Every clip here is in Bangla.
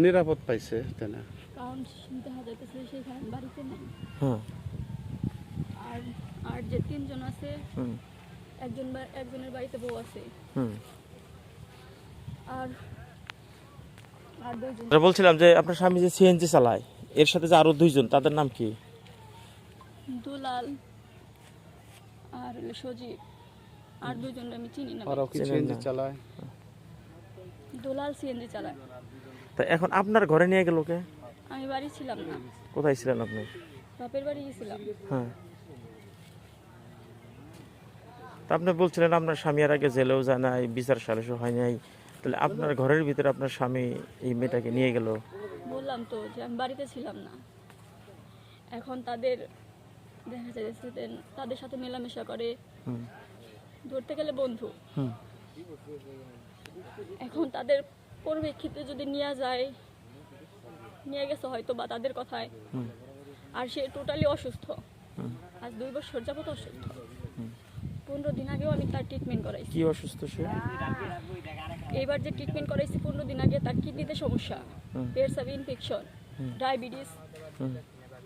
নিরাপদ পাইছে তাই না কারণ দেখা যাইতেছে সেখানে বাড়িতে নেই। হ্যাঁ। আর আর যে তিনজন আছে একজন একজনের বাড়িতে বউ আছে। আর আর দুইজন। বলছিলাম যে আপনার স্বামী যে সিএনজি চালায় এর সাথে যে আরও দুইজন তাদের নাম কি? দুলাল আর সজীব। আর দুজন আমি চিনি না। কি সিএনজি চালায়? দুলাল সিএনজি চালায়। তা এখন আপনার ঘরে নিয়ে গেল কে? আমি বাড়ি ছিলাম না। কোথায় ছিলেন আপনি? বাপের বাড়ি গেছিলাম। হ্যাঁ। তা আপনি বলছিলেন আপনার স্বামী আর আগে জেলেও যায় নাই বিচার সালিশও হয় নাই। তাহলে আপনার ঘরের ভিতরে আপনার স্বামী এই মেয়েটাকে নিয়ে গেল? বললাম তো যে আমি বাড়িতে ছিলাম না। এখন তাদের দেখা যাচ্ছে যে তাদের সাথে মেলামেশা করে। ধরতে গেলে বন্ধু। এখন তাদের পরিপ্রেক্ষিতে যদি নিয়ে যায় নিয়ে গেছে হয়তো বা তাদের কথায়। আর সে টোটালি অসুস্থ। আজ দুই বছর যাবত অসুস্থ। পনেরো দিন আগেও আমি তার ট্রিটমেন্ট করাইছি। কি অসুস্থ সে? এইবার যে ট্রিটমেন্ট করাইছি পনেরো দিন আগে তার কিডনিতে সমস্যা। হুম। পেটস অফ ইনফেকশন। ডায়াবেটিস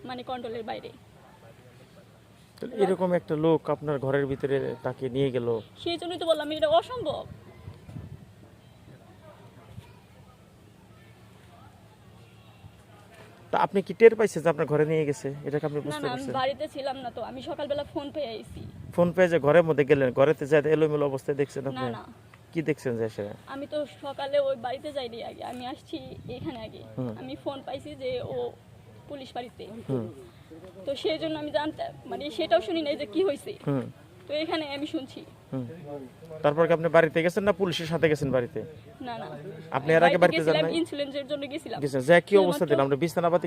মানে কন্ট্রোলের বাইরে। এরকম একটা লোক আপনার ঘরের ভিতরে তাকে নিয়ে গেল? সেই জন্যই তো বললাম এটা অসম্ভব। তা আপনি কি টের পাইছেন যে আপনার ঘরে নিয়ে গেছে? এটাকে আপনি বুঝতে পারছেন? বাড়িতে ছিলাম না তো আমি সকালবেলা ফোন পেয়ে আইছি। ফোন পেয়ে যে ঘরের মধ্যে গেলেন ঘরেতে যাতে এলোমেলো অবস্থায় দেখছেন আপনি? না কি দেখছেন যে সে আমি তো সকালে ওই বাড়িতে যাইনি আগে আমি আসছি এখানে আগে। আমি ফোন পাইছি যে ও পুলিশ বাড়িতে। তো সেই জন্য আমি জানতাম মানে সেটাও শুনি নাই যে কি হয়েছে তো এখানে আমি শুনছি। তারপর কি আপনি বাড়িতে গেছেন না পুলিশের সাথে গেছেন বাড়িতে? না না। আপনি এর আগে বাড়িতে যান? ইন্সুলেন্সের জন্য গেছিলাম। গেছেন। যে কি অবস্থা দিলাম আমরা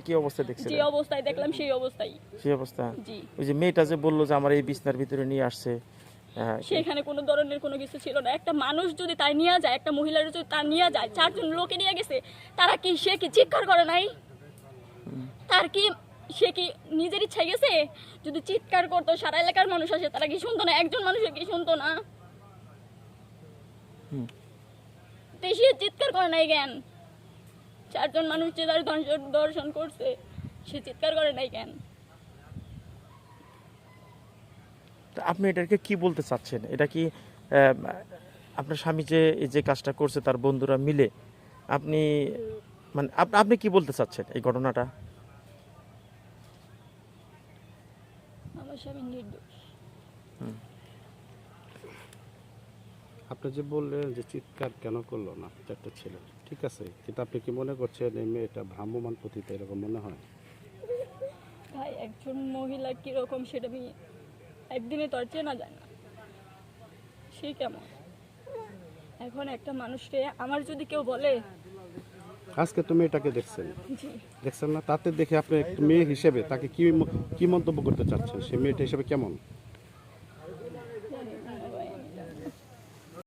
কি অবস্থা যে অবস্থায় দেখলাম সেই অবস্থায়। সেই অবস্থা? জি। ওই যে মেয়েটা যে বলল যে আমার এই বিছনার ভিতরে নিয়ে আসছে সেখানে কোনো ধরনের কোনো কিছু ছিল না। একটা মানুষ যদি তাই নিয়ে যায় একটা মহিলার যদি তার নিয়ে যায় চারজন লোকে নিয়ে গেছে তারা কি সে কি চিৎকার করে নাই? তার কি সে কি নিজের ইচ্ছায় গেছে? যদি চিৎকার করতো সারা এলাকার মানুষ আসে তারা কি শুনতো না? একজন মানুষের কি শুনতো না? সে চিৎকার করে নাই কেন? চারজন মানুষ যে তার দর্শন করছে সে চিৎকার করে নাই কেন? তা আপনি এটাকে কি বলতে চাচ্ছেন? এটা কি আপনার স্বামী যে এই যে কাজটা করছে তার বন্ধুরা মিলে আপনি মানে আপনি কি বলতে চাচ্ছেন এই ঘটনাটা? আমার স্বামী নির্দোষ আপনি যে বললেন যে চিৎকার কেন করল না একটা ছেলে ঠিক আছে? কিন্তু আপনি কি মনে করছেন এই মেয়েটা ভ্রাম্যমান পতিতা এরকম মনে হয়? ভাই একজন মহিলা কীরকম সেটা আমি একদিনে তো আর চেনা যায় না। সে কেমন? এখন একটা মানুষকে আমার যদি কেউ বলে আজকে তুমি এটাকে দেখছেন। দেখছেন না? তাতে দেখে আপনি মেয়ে হিসেবে তাকে কি কি মন্তব্য করতে চাচ্ছেন? সে মেয়েটা হিসেবে কেমন?